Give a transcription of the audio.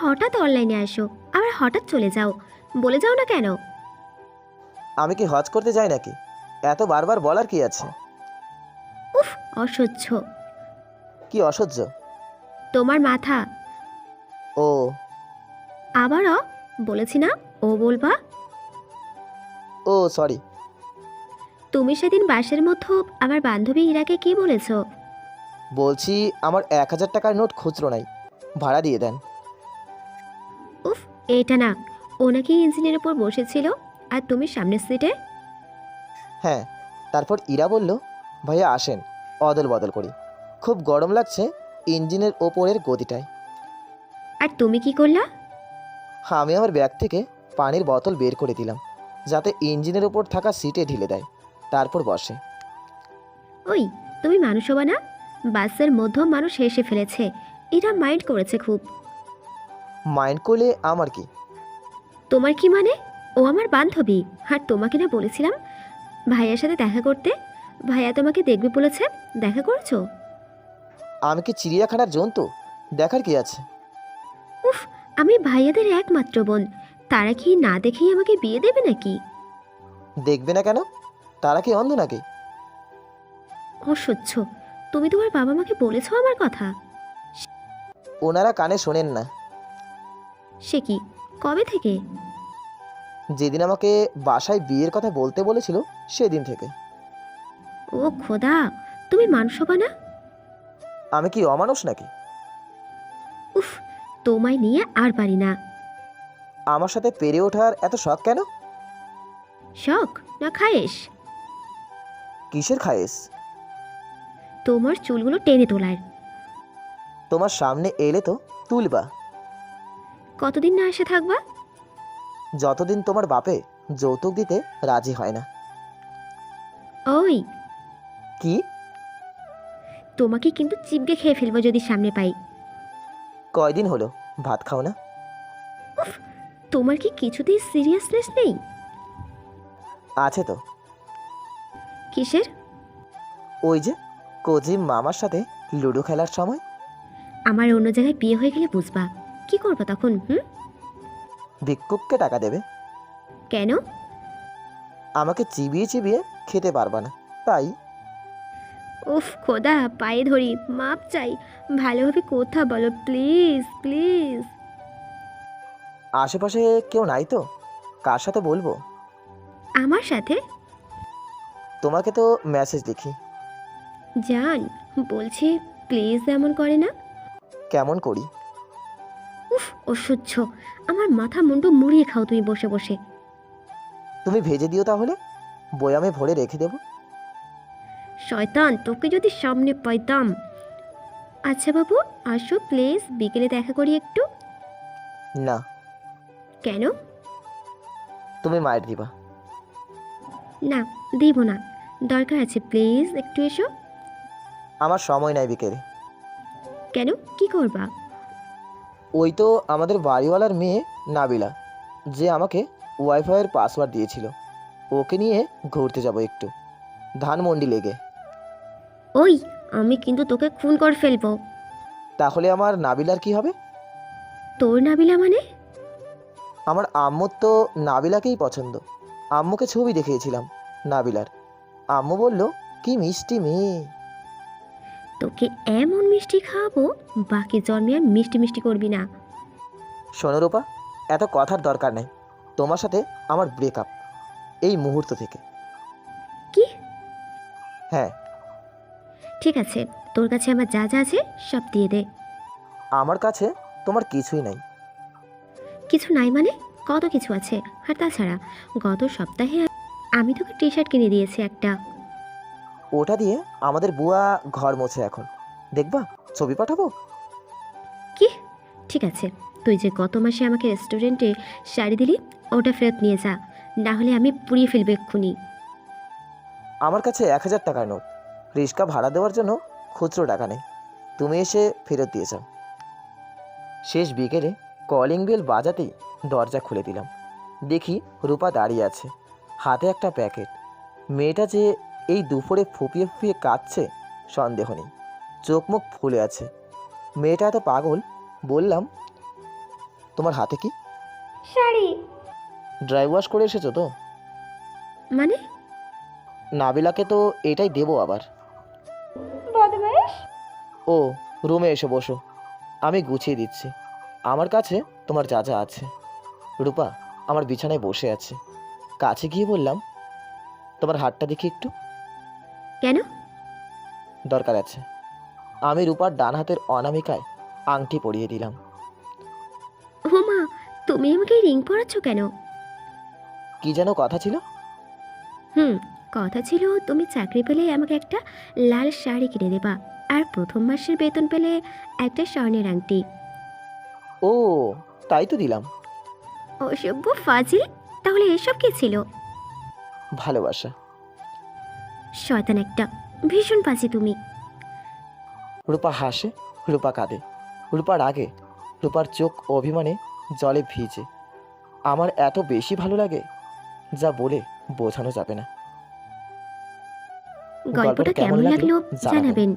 হঠাৎ অনলাইনে আসো আবার হঠাৎ চলে যাও। বলে যাও না কেন? আমি কি হজ করতে যাই নাকি? এত বারবার বলার কি আছে? উফ অসহ্য। কি অসহ্য? তোমার মাথা। ও। আবারও? বলেছি না ও বলবা? ও সরি তুমি সেদিন বাসের মধ্যে আমার বান্ধবী ইরাকে কি বলেছ? বলছি আমার এক হাজার টাকার নোট খুচরো নাই। ভাড়া দিয়ে দেন। এটা না ও নাকি ইঞ্জিনের উপর বসেছিল আর তুমি সামনের সিটে হ্যাঁ তারপর ইরা বলল ভাইয়া আসেন অদল বদল করি। খুব গরম লাগছে ইঞ্জিনের ওপরের গদিটায় আর তুমি কি করলা? আমি আমার ব্যাগ থেকে পানির বোতল বের করে দিলাম যাতে ইঞ্জিনের ওপর থাকা সিটে ঢিলে দেয় তারপর বসে। ওই তুমি মানুষ হবা না বাসের মধ্যেও মানুষ হেসে ফেলেছে এরা মাইন্ড করেছে খুব। মাইন্ড করলে আমার কি? তোমার কি মানে? ও আমার বান্ধবী। আর তোমাকে না বলেছিলাম ভাইয়ার সাথে দেখা করতে? ভাইয়া তোমাকে দেখবে বলেছে দেখা করেছ? আমি কি চিড়িয়াখানার জন্তু? দেখার কি আছে? উফ আমি ভাইয়াদের একমাত্র বোন। তারা কি না দেখেই আমাকে বিয়ে দেবে নাকি? দেখবে না কেন? তারা কি অন্ধ নাকি? অসহ্য। তুমি তোমার বাবা মাকে বলেছ আমার কথা? ওনারা কানে শোনেন না। সে কি? কবে থেকে? যেদিন আমাকে বাসায় বিয়ের কথা বলতে বলেছিল সেদিন থেকে। ও খোদা তুমি মানুষ হবা না? আমি কি অমানুষ নাকি? উফ তোমায় নিয়ে আর পারি না। আমার সাথে পেরে ওঠার এত শখ কেন? শখ না খায়েশ? কিসের খায়েস তোমার চুলগুলো টেনে তোলার। তোমার সামনে এলে তো তুলবা। কতদিন না এসে থাকবা? যতদিন তোমার বাপে যৌতুক দিতে রাজি হয় না। ওই। কি? তোমাকে কিন্তু চিপকে খেয়ে ফেলব যদি সামনে পাই। কয়দিন হলো? ভাত খাও না? তোমার কি কিছুতেই সিরিয়াসনেস নেই? আছে তো। কিসের? ওই যে কোজিম মামার সাথে লুডো খেলার সময়। আমার অন্য জায়গায় বিয়ে হয়ে গেলে বুঝবা। কি করবা তখন হুম? ভিক্ষুককে টাকা দেবে? কেন? আমাকে চিবিয়ে চিবিয়ে খেতে পারবা না তাই। উফ খোদা পায়ে ধরি মাপ চাই। ভালোভাবে কথা বলো প্লিজ প্লিজ। আশেপাশে কেউ নাই তো? কার সাথে বলব? আমার সাথে? তোমাকে তো মেসেজ দেখি। জান বলছি প্লিজ এমন করে না। কেমন করি? উফ অসহ্য আমার মাথা মুন্ডু মুড়িয়ে খাও তুমি বসে বসে। তুমি ভেজে দিও তাহলে। বয়ামে ভরে রেখে দেবো। শয়তান তোকে যদি সামনে পাইতাম। আচ্ছা বাবু আসো প্লিজ বিকেলে দেখা করি একটু। না। কেন? তুমি মায়ের দিবা। না দিব না। দরকার আছে প্লিজ একটু এসো। আমার সময় নাই বিকেলে। কেন? কি করবা? ওই তো আমাদের বাড়িওয়ালার মেয়ে নাবিলা যে আমাকে ওয়াইফাইয়ের পাসওয়ার্ড দিয়েছিল। ওকে নিয়ে ঘুরতে যাব একটু। ধানমন্ডি লেগে ওই আমি কিন্তু তোকে খুন করে ফেলব। তাহলে আমার নাবিলার কি হবে? তোর নাবিলা মানে? আমার আম্মুর তো নাবিলাকেই পছন্দ। আম্মুকে ছবি দেখিয়েছিলাম নাবিলার। আম্মু বলল কি মিষ্টি মেয়ে। তোকে এমন মিষ্টি খাওয়াবো বাকি জন্মে আর মিষ্টি মিষ্টি করবি না। শোনো রূপা এত কথার দরকার নেই। তোমার সাথে আমার ব্রেকআপ এই মুহূর্ত থেকে। কি? হ্যাঁ। ঠিক আছে তোর কাছে আমার যা যা আছে সব দিয়ে দে। আমার কাছে তোমার কিছুই নাই। কিছু নাই মানে? কত কিছু আছে? আর তাছাড়া গত সপ্তাহে আমি তোকে টি শার্ট কিনে দিয়েছি একটা। ওটা দিয়ে আমাদের বুয়া ঘর মোছে এখন। দেখবা? ছবি পাঠাবো? কি? ঠিক আছে। তুই যে গত মাসে আমাকে রেস্টুরেন্টে শাড়ি দিলি ওটা ফেরত নিয়ে যা। না হলে আমি পুড়িয়ে ফেলব এক্ষুনি। আমার কাছে এক হাজার টাকার নোট। রিক্সা ভাড়া দেওয়ার জন্য খুচরো টাকা নেই। তুমি এসে ফেরত দিয়ে যাও। শেষ বিকেলে কলিং বেল বাজাতেই দরজা খুলে দিলাম। দেখি রূপা দাঁড়িয়ে আছে। হাতে একটা প্যাকেট। মেয়েটা যে এই দুপুরে ফুপিয়ে ফুপিয়ে কাঁদছে সন্দেহ নেই। চোখ মুখ ফুলে আছে। মেয়েটা এত পাগল বললাম তোমার হাতে কি? শাড়ি। ড্রাই ওয়াশ করে এসেছ তো? মানে? নাবিলাকে তো এটাই দেবো আবার। বদমাইশ? ও রুমে এসে বসো। আমি গুছিয়ে দিচ্ছি। আমার কাছে তোমার যা যা আছে। রূপা আমার বিছানায় বসে আছে। কাছে গিয়ে বললাম তোমার হাতটা দেখি একটু? কেন? দরকার আছে। আমি রূপার ডান হাতের অনামিকায় আংটি পরিয়ে দিলাম। ও মা তুমি আমাকে রিং পরাচ্ছ কেন? কি যেন কথা ছিল? হুম কথা ছিল তুমি চাকরি পেলে আমাকে একটা লাল শাড়ি কিনে দেবা আর প্রথম মাসের বেতন পেলে একটা স্বর্ণের আংটি। ও তাই তো দিলাম। অসভ্য ফাজিল তাহলে এসব কি ছিল? ভালোবাসা। শয়তান একটা ভীষণ পাচ্ছি তুমি। রূপা হাসে রূপা কাঁদে রূপার আগে রূপার চোখ অভিমানে জলে ভিজে। আমার এত বেশি ভালো লাগে যা বলে বোঝানো যাবে না। গল্পটা কেমন লাগল জানাবেন। জানাবেন।